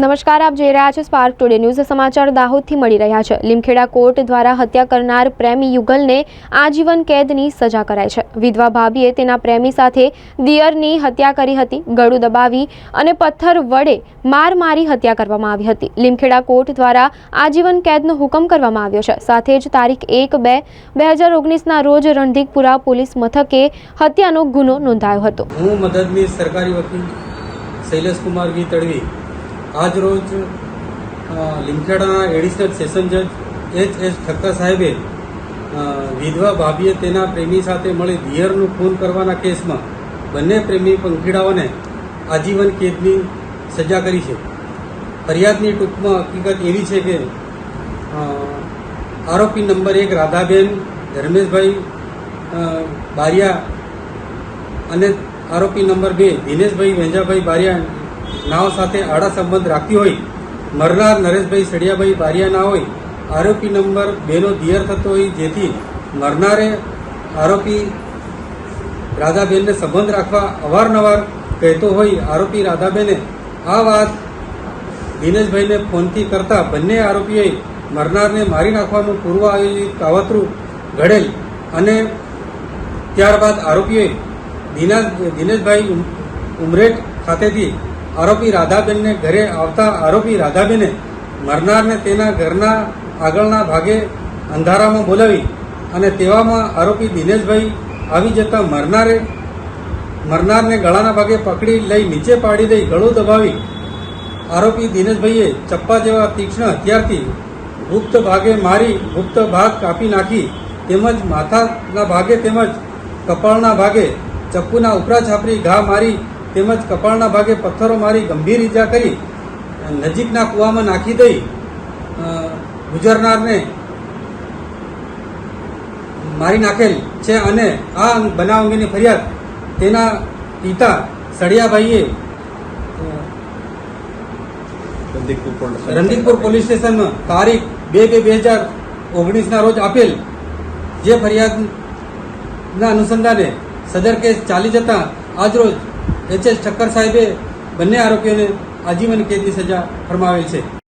નમસ્કાર, આપ જોઈ રહ્યા છો સ્પાર્ક ટુડે ન્યૂઝ સમાચાર દાહોદથી મળી રહ્યા છે. લીમખેડા કોર્ટ દ્વારા હત્યા કરનાર પ્રેમી યુગલને આજીવન કેદની સજા કરાઈ છે. વિધવા ભાભીએ તેના પ્રેમી સાથે દિયરની હત્યા કરી હતી, ગળું દબાવી અને પથ્થર વડે માર મારી હત્યા કરવામાં આવી હતી. લીમખેડા કોર્ટ દ્વારા આજીવન કેદનો હુકમ કરવામાં આવ્યો છે. સાથે જ તારીખ એક બે બે હજાર ઓગણીસના રોજ રણધીકપુરા પોલીસ મથકે હત્યાનો ગુનો નોંધાયો હતો. હું મદદની સરકારી વકીલ શૈલેષકુમાર વી તડવી આજ રોજ અ, લીમખેડાના એડિશનલ સેશન જજ એચ એસ ઠક્કર સાહેબે વિધવા ભાભીએ તેના પ્રેમી સાથે મળી દિયરનું ખૂન કરવાના કેસમાં બંને પ્રેમી પંખીડાઓને આજીવન કેદની સજા કરી છે. ફરિયાદની ટૂંકમાં હકીકત એવી છે કે આરોપી નંબર એક રાધાબેન ધર્મેશભાઈ બારિયા અને આરોપી નંબર બે દિનેશભાઈ વેંજાભાઈ બારિયા નાવ સાથે આડા સંબંધ રાખતી હોય, મરનાર નરેશભાઈ સડિયાભાઈ બારિયા ના હોય, આરોપી નંબર બેનો દિયર થતો હોય, જેથી મરનારે આરોપી રાધાબેનને સંબંધ રાખવા અવારનવાર કહેતો હોય આરોપી રાધાબેને. આ વાત દિનેશભાઈને ફોનથી કરતા બંને આરોપીઓએ મરનારને મારી નાખવાનું પૂર્વ આયોજિત કાવતરું ઘડેલ અને ત્યારબાદ આરોપીએ દિના દિનેશભાઈ ઉમ- ઉમરેઠ ખાતેથી આરોપી રાધાબેનને ઘરે આવતા આરોપી રાધાબેને મરનારને તેના ઘરના આગળના ભાગે અંધારામાં બોલાવી અને તેવામાં આરોપી દિનેશભાઈ આવી જતા મરનારે મરનારને ગળાના ભાગે પકડી લઈ નીચે પાડી દઈ ગળું દબાવી આરોપી દિનેશભાઈએ ચપ્પા જેવા તીક્ષ્ણ હથિયારથી ગુપ્ત ભાગે મારી ગુપ્ત ભાગ કાપી નાખી તેમજ માથાના ભાગે તેમજ કપાળના ભાગે ચપ્પુના ઉપરા છાપરી ઘા મારી તેમજ કપાળના ભાગે પથ્થરો મારી ગંભીર ઈજા કરી નજીકના કૂવામાં નાખી દઈ ગુજરનારને મારી નાખેલ છે અને આ બનાવ અંગેની ફરિયાદ તેના પિતા સળિયાભાઈએ પોલીસ પોલીસ સ્ટેશનમાં તારીખ બે બે બે હજાર ઓગણીસના રોજ આપેલ જે ફરિયાદના અનુસંધાને સદર કેસ ચાલી જતા આજરોજ એચ એસ ઠક્કર સાહેબે બંને આરોપીઓને આજીવન કેદની સજા ફરમાવેલ છે.